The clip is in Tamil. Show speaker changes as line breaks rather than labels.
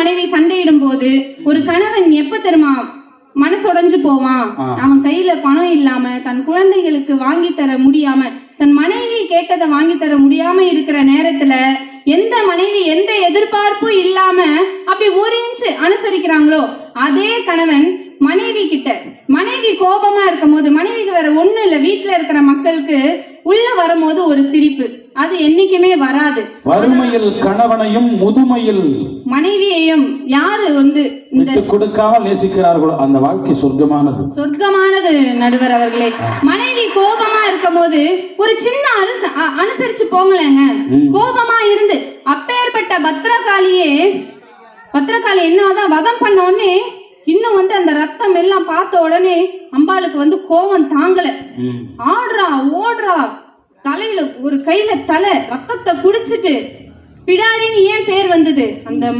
மனைவி சண்டையிடும் போது ஒரு கணவன் எப்ப தெரியுமா மனசுடைஞ்சு போவான். அவன் கையில பணம் இல்லாம தன் குழந்தைகளுக்கு வாங்கி தர முடியாம தன் மனைவி கேட்டதை வாங்கி தர முடியாம இருக்கிற நேரத்துல எந்த மனைவி எந்த எதிர்பார்ப்பும் இல்லாம அப்படி ஒரு இன்ச்சு அனுசரிக்கிறாங்களோ அதே கணவன் மனைவி கிட்ட மனைவி கோபமா இருக்கும் போது மனைவிக்கு வேற ஒண்ணு இல்ல வீட்டுல இருக்கிற மக்களுக்கு உள்ள வரும்போது ஒரு சிரிப்பு. அது என்னைக்குமே வராது.
வறுமையில் கணவனையும் முதுமையில்
மனைவியையும் யாரு வந்து
விட்டு கொடுக்காமல் நேசிக்கிறார்களோ அந்த வாழ்க்கை சொர்க்கமானது.
சொர்க்கமானது நடுவர் அவர்களே. மனைவி கோபமா இருக்கும் போது ஒரு சின்ன அனுசரிச்சு போங்களேங்க. கோபமா இருந்து அப்பேற்பட்ட பத்ரகாளியே பத்ரகாளி என்னதான் வதம் பண்ண உடனே இன்னும் வந்து அந்த ரத்தம் எல்லாம் பார்த்த உடனே அம்பாளுக்கு வந்து கோபம் தாங்கல.
ம்.
ஓடுறா. தலையில ஒரு கையில தலை ரத்தத்தை குடிச்சிட்டு பிடாரின்னு ஏன் பேர் வந்தது? அந்த